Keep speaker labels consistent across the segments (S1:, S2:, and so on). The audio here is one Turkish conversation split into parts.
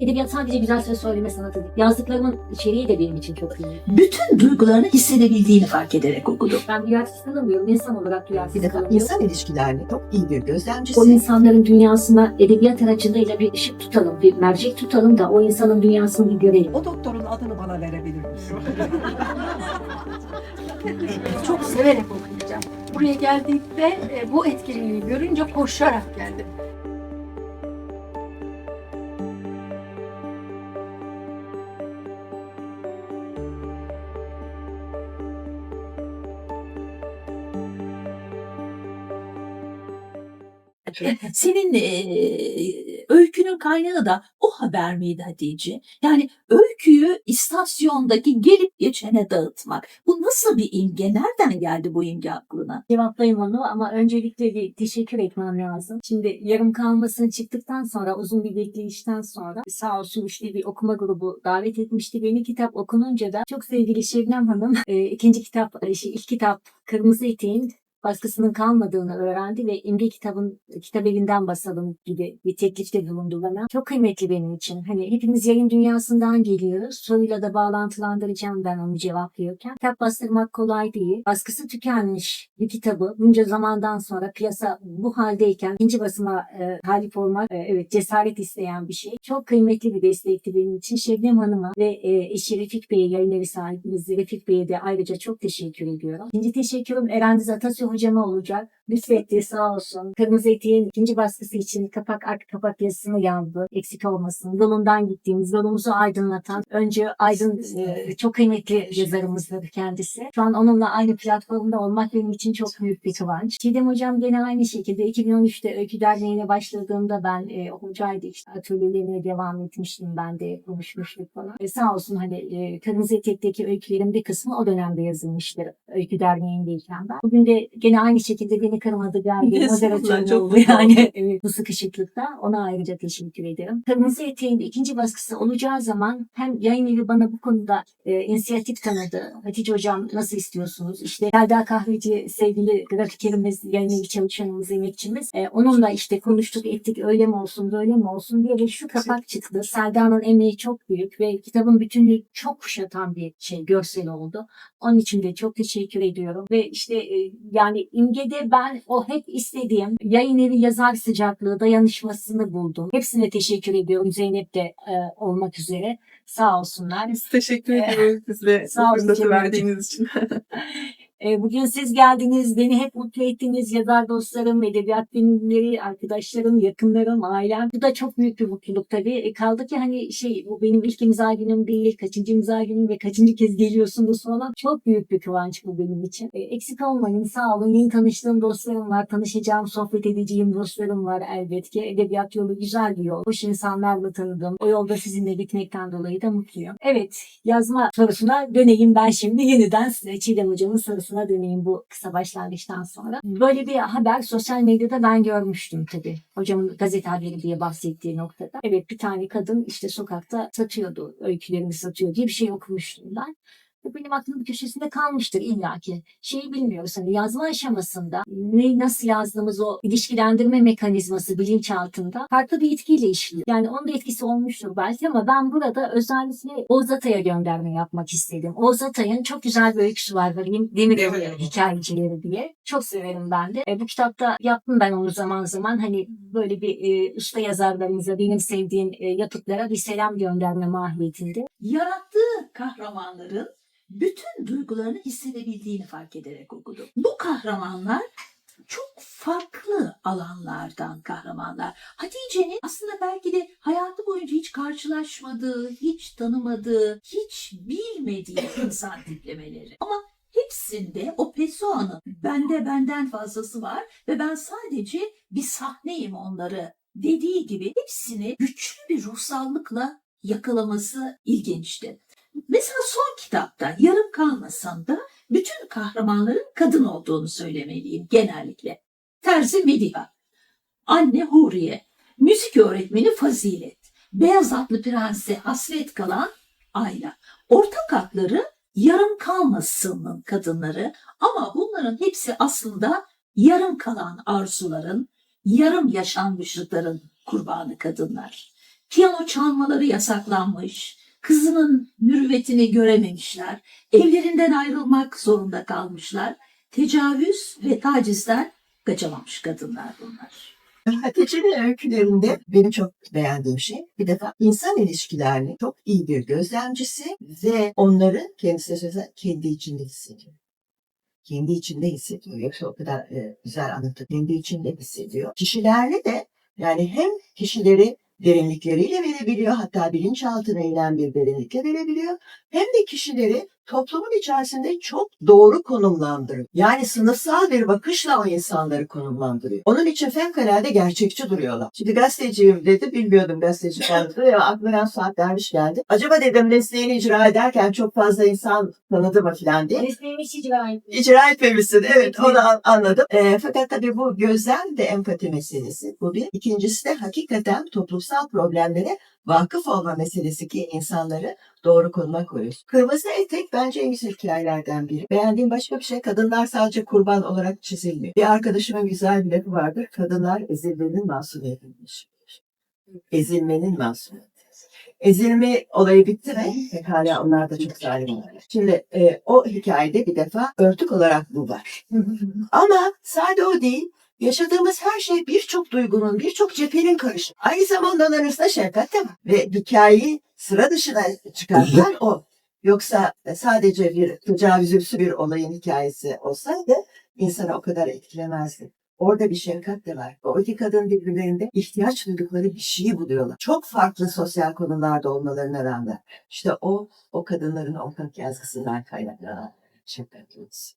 S1: Edebiyat sadece güzel söz söyleme sanatı değil. Yazdıklarımın içeriği de benim için çok kıymetli.
S2: Bütün duygularını hissedebildiğini fark ederek okudum.
S1: Ben duyarsız kalamıyorum. İnsan olarak duyarsız
S3: Bir de
S1: kalamıyorum.
S3: insan ilişkilerini çok iyi bir gözlemcisi.
S1: O insanların dünyasına edebiyat aracılığıyla bir ışık tutalım, bir mercek tutalım da o insanın dünyasını bir görelim.
S4: O doktorun adını bana verebilir misin?
S5: Çok severek okuyacağım. Buraya geldiğimde e, bu etkinliği görünce koşarak geldim.
S2: Senin eee, öykünün kaynağı da o haber miydi Hatice? Yani öyküyü istasyondaki gelip geçene dağıtmak. Bu nasıl bir imge? Nereden geldi bu imge aklına?
S1: Cevaplayayım onu ama öncelikle bir teşekkür etmem lazım. Şimdi yarım kalmasını çıktıktan sonra uzun bir bekleyişten sonra sağ olsun işte bir okuma grubu davet etmişti. Beni kitap okununca da çok sevgili Şebnem Hanım e, ikinci kitap, e, şey, ilk kitap Kırmızı Eteğin baskısının kalmadığını öğrendi ve İmge kitabın kitap evinden basalım gibi bir teklifte bulundu bana. Çok kıymetli benim için. Hani hepimiz yayın dünyasından geliyoruz. Soruyla da bağlantılandıracağım ben onu cevaplıyorken. Kitap bastırmak kolay değil. Baskısı tükenmiş bir kitabı bunca zamandan sonra piyasa bu haldeyken ikinci basıma e, talip olmak e, evet cesaret isteyen bir şey. Çok kıymetli bir destekti benim için. Şebnem Hanım'a ve e, eşi Refik Bey'e, yayın evi sahibimiz Refik Bey'e de ayrıca çok teşekkür ediyorum. İkinci teşekkürüm Erendiz Atasya hocama olacak. Lütfetti sağ olsun. Kırmızı Eteğin ikinci baskısı için kapak arka kapak yazısını yazdı. Eksik olmasın. Yolundan gittiğimiz, yolumuzu aydınlatan, önce Aydın e, çok kıymetli yazarımızdır kendisi. Şu an onunla aynı platformda olmak benim için çok büyük bir kıvanç. Çiğdem Hocam gene aynı şekilde 2013'te Öykü Derneği'ne başladığımda ben e, hocaydı işte atölyelerine devam etmiştim ben de konuşmuştuk falan. E, sağ olsun hani e, Kırmızı Etek'teki öykülerin bir kısmı o dönemde yazılmıştır. Öykü Derneği'ndeyken ben. Bugün de gene aynı şekilde beni kırmadı geldi. Moderatörüm
S2: çok
S1: yani evet, bu sıkışıklıkta. Ona ayrıca teşekkür ederim. Kırmızı Eteğin ikinci baskısı olacağı zaman hem yayın evi bana bu konuda e, inisiyatif tanıdı. Hatice Hocam nasıl istiyorsunuz? İşte Selda Kahveci sevgili grafikerimiz, yayın evi çalışanımız, emekçimiz. E, onunla işte konuştuk ettik öyle mi olsun böyle mi olsun diye ve şu kapak çıktı. Selda'nın emeği çok büyük ve kitabın bütünlüğü çok kuşatan bir şey, görsel oldu. Onun için de çok teşekkür ediyorum. Ve işte e, yani imgede ben o hep istediğim yayın evi yazar sıcaklığı, dayanışmasını buldum. Hepsine teşekkür ediyorum Zeynep de e, olmak üzere. Sağ olsunlar.
S6: Biz teşekkür
S1: Eh,
S6: ediyoruz size
S1: sağ olun
S6: verdiğiniz için.
S1: E, Bugün siz geldiniz, beni hep mutlu ettiniz. Yazar dostlarım, edebiyat bilimleri, arkadaşlarım, yakınlarım, ailem. Bu da çok büyük bir mutluluk tabii. E, kaldı ki hani şey bu benim ilk imza günüm değil, kaçıncı imza günüm ve kaçıncı kez geliyorsunuz falan. Çok büyük bir kıvanç bu benim için. E, eksik olmayın, sağ olun. Yeni tanıştığım dostlarım var, tanışacağım, sohbet edeceğim dostlarım var elbet ki. Edebiyat yolu güzel bir yol. Hoş insanlarla tanıdım. O yolda sizinle gitmekten dolayı da mutluyum. Evet, yazma sorusuna döneyim ben şimdi yeniden size Çiğdem Hocam'ın sorusuna döneyim bu kısa başlangıçtan sonra. Böyle bir haber sosyal medyada ben görmüştüm tabii. Hocamın gazete haberi diye bahsettiği noktada. Evet bir tane kadın işte sokakta satıyordu, öykülerini satıyor diye bir şey okumuştum ben. Bu benim aklımın bir köşesinde kalmıştır illaki. Şeyi bilmiyoruz hani yazma aşamasında ne nasıl yazdığımız o ilişkilendirme mekanizması bilinçaltında farklı bir etkiyle işliyor. Yani onun da etkisi olmuştur belki ama ben burada özellikle Oğuz Atay'a gönderme yapmak istedim. Oğuz Atay'ın çok güzel bir öyküsü var. Demir, Demir Yolu
S6: Demir Yolu.
S1: hikayecileri diye. Çok severim ben de. E, bu kitapta yaptım ben onu zaman zaman. Hani böyle bir e, usta yazarlarımıza benim sevdiğim e, yapıtlara bir selam gönderme mahiyetinde.
S2: Yarattığı kahramanların bütün duygularını hissedebildiğini fark ederek okudum. Bu kahramanlar çok farklı alanlardan kahramanlar. Hatice'nin aslında belki de hayatı boyunca hiç karşılaşmadığı, hiç tanımadığı, hiç bilmediği insan tiplemeleri. Ama hepsinde o Pessoa'nın bende benden fazlası var ve ben sadece bir sahneyim onları dediği gibi hepsini güçlü bir ruhsallıkla yakalaması ilginçti. Mesela son kitapta yarım kalmasam da bütün kahramanların kadın olduğunu söylemeliyim genellikle. Terzi Mediha, anne Huriye, müzik öğretmeni Fazilet, beyaz atlı prense hasret kalan Ayla. Ortak adları yarım kalmasının kadınları ama bunların hepsi aslında yarım kalan arzuların, yarım yaşanmışlıkların kurbanı kadınlar. Piyano çalmaları yasaklanmış. Kızının mürüvvetini görememişler. Evlerinden ayrılmak zorunda kalmışlar. Tecavüz ve tacizden kaçamamış kadınlar bunlar.
S3: Hatice'nin öykülerinde benim çok beğendiğim şey bir defa insan ilişkilerini çok iyi bir gözlemcisi ve onları kendisi sözü kendi içinde hissediyor. Kendi içinde hissediyor. Yoksa o kadar e, güzel anlatıyor. Kendi içinde hissediyor. Kişilerle de yani hem kişileri derinlikleriyle verebiliyor. Hatta bilinçaltına inen bir derinlikle verebiliyor. Hem de kişileri toplumun içerisinde çok doğru konumlandırıyor. Yani sınıfsal bir bakışla o insanları konumlandırıyor. Onun için fevkalade gerçekçi duruyorlar. Şimdi gazeteciyim dedi, bilmiyordum gazeteci olduğunu ya aklıma Suat Derviş geldi. Acaba dedim mesleğini icra ederken çok fazla insan tanıdı mı filan diye.
S1: Mesleğimi hiç icra etmedim.
S3: İcra etmemişsin. Evet onu an- anladım. Ee, fakat tabii bu gözlem de empati meselesi. Bu bir. İkincisi de hakikaten toplumsal problemlere vakıf olma meselesi ki insanları doğru konuma koyuyor. Kırmızı etek bence en güzel hikayelerden biri. Beğendiğim başka bir şey kadınlar sadece kurban olarak çizilmiyor. Bir arkadaşımın güzel bir lafı vardır. Kadınlar ezilmenin masumiyetiymiş. Ezilmenin masumiyeti. Ezilme olayı bitti mi? Pekala onlar da çok zalim olaylar. Şimdi e, o hikayede bir defa örtük olarak bu var. Ama sadece o değil. Yaşadığımız her şey birçok duygunun, birçok cephenin karışımı. Aynı zamanda arasında şefkat de var. Ve hikayeyi sıra dışına çıkartan o. Yoksa sadece bir tecavüzümsü bir olayın hikayesi olsaydı insanı o kadar etkilemezdi. Orada bir şefkat de var. O iki kadın birbirlerinde ihtiyaç duydukları bir şeyi buluyorlar. Çok farklı sosyal konularda olmalarına rağmen. İşte o, o kadınların ortak yazgısından kaynaklanan şefkat duygusu.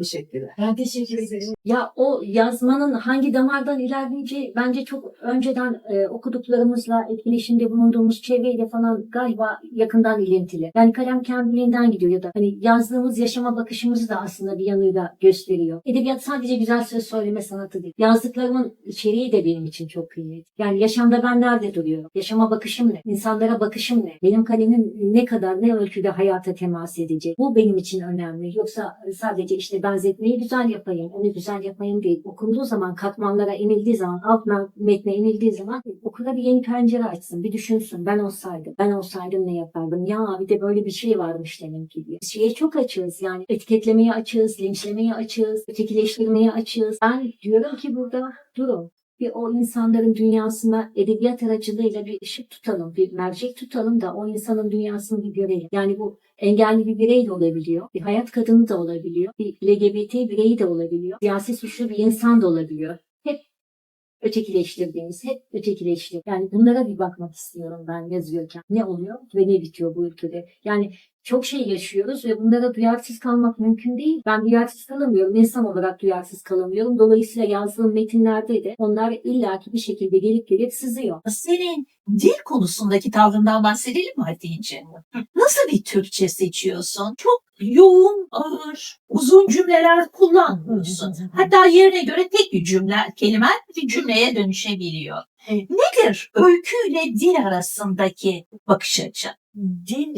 S3: Teşekkürler.
S1: Ben teşekkür ederim. Ya o yazmanın hangi damardan ilerleyeceği bence çok önceden e, okuduklarımızla, etkileşimde bulunduğumuz çevreyle falan galiba yakından ilintili. Yani kalem kendiliğinden gidiyor ya da hani yazdığımız yaşama bakışımızı da aslında bir yanıyla gösteriyor. Edebiyat sadece güzel söz söyleme sanatı değil. Yazdıklarımın içeriği de benim için çok kıymetli. Yani yaşamda ben nerede duruyorum? Yaşama bakışım ne? İnsanlara bakışım ne? Benim kalemim ne kadar, ne ölçüde hayata temas edecek? Bu benim için önemli. Yoksa sadece işte benzetmeyi güzel yapayım, onu güzel yapayım değil. Okunduğu zaman, katmanlara inildiği zaman, alt metne inildiği zaman okura bir yeni pencere açsın, bir düşünsün. Ben olsaydım, ben olsaydım ne yapardım? Ya bir de böyle bir şey varmış demek ki diye. Şeye çok açığız yani. Etiketlemeye açığız, linçlemeye açığız, ötekileştirmeye açığız. Ben diyorum ki burada durun bir o insanların dünyasına edebiyat aracılığıyla bir ışık tutalım, bir mercek tutalım da o insanın dünyasını bir görelim. Yani bu engelli bir birey de olabiliyor, bir hayat kadını da olabiliyor, bir LGBT bireyi de olabiliyor, siyasi suçlu bir insan da olabiliyor. Hep ötekileştirdiğimiz, hep ötekileştir. Yani bunlara bir bakmak istiyorum ben yazıyorken. Ne oluyor ve ne bitiyor bu ülkede? Yani çok şey yaşıyoruz ve bunlara duyarsız kalmak mümkün değil. Ben duyarsız kalamıyorum. İnsan olarak duyarsız kalamıyorum. Dolayısıyla yazdığım metinlerde de onlar illaki bir şekilde gelip gelip sızıyor.
S2: Senin dil konusundaki tavrından bahsedelim mi Hatice? Nasıl bir Türkçe seçiyorsun? Çok yoğun, ağır, uzun cümleler kullanmıyorsun. Hatta yerine göre tek bir cümle, kelime bir cümleye dönüşebiliyor. Nedir öyküyle dil arasındaki bakış açı?
S1: Dil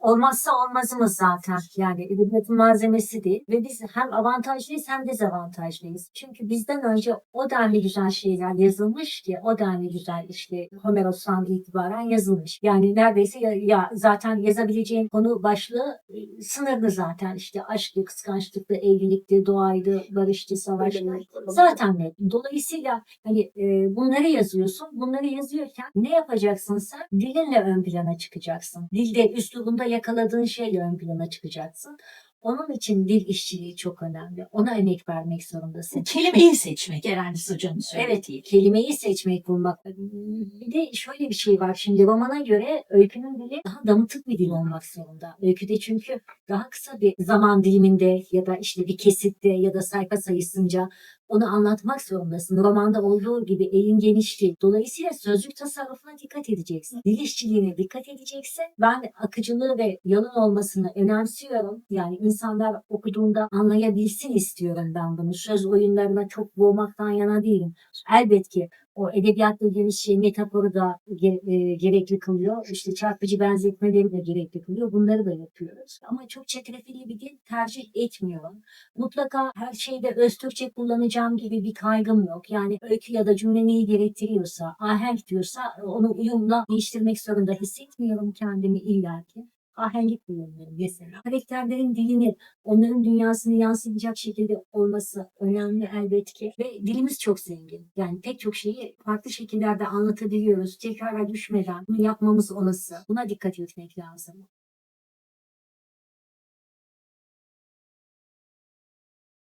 S1: olmazsa olmazımız zaten. Yani edebiyatın malzemesi değil. Ve biz hem avantajlıyız hem dezavantajlıyız. Çünkü bizden önce o denli güzel şeyler yazılmış ki o denli güzel işte Homeros'tan itibaren yazılmış. Yani neredeyse ya, ya zaten yazabileceğin konu başlığı e, sınırlı zaten. işte aşktı, kıskançlıktı, evlilikti, doğaydı, barıştı, savaştı. Zaten net. Dolayısıyla hani e, bunları yazıyorsun. Bunları yazıyorken ne yapacaksın sen? Dilinle ön plana çıkacaksın. Dilde, üslubunda yakaladığın şeyle ön plana çıkacaksın. Onun için dil işçiliği çok önemli. Ona emek vermek zorundasın.
S2: Kelimeyi seçmek Erendiz Hoca'nın
S1: Evet,
S2: söylediği.
S1: kelimeyi seçmek, bulmak. Bir de şöyle bir şey var. Şimdi romana göre öykünün dili daha damıtık bir dil olmak zorunda. Öyküde çünkü daha kısa bir zaman diliminde ya da işte bir kesitte ya da sayfa sayısınca onu anlatmak zorundasın. Romanda olduğu gibi elin geniş değil. Dolayısıyla sözcük tasarrufuna dikkat edeceksin. Dil işçiliğine dikkat edeceksin. Ben akıcılığı ve yalın olmasını önemsiyorum. Yani insanlar okuduğunda anlayabilsin istiyorum ben bunu. Söz oyunlarına çok boğmaktan yana değilim. Elbet ki O edebiyat dediğimiz şey metaforu da e, gerekli kılıyor. İşte çarpıcı benzetmeleri de gerekli kılıyor. Bunları da yapıyoruz. Ama çok çetrefilli bir dil tercih etmiyorum. Mutlaka her şeyde öz Türkçe kullanacağım gibi bir kaygım yok. Yani öykü ya da cümle neyi gerektiriyorsa, ahenk diyorsa onu uyumla değiştirmek zorunda hissetmiyorum kendimi illaki. Ahenklik kullanıyorum mesela. Karakterlerin dilini, onların dünyasını yansıtacak şekilde olması önemli elbette ki. Ve dilimiz çok zengin. Yani pek çok şeyi farklı şekillerde anlatabiliyoruz. Tekrara düşmeden bunu yapmamız olası. Buna dikkat etmek lazım.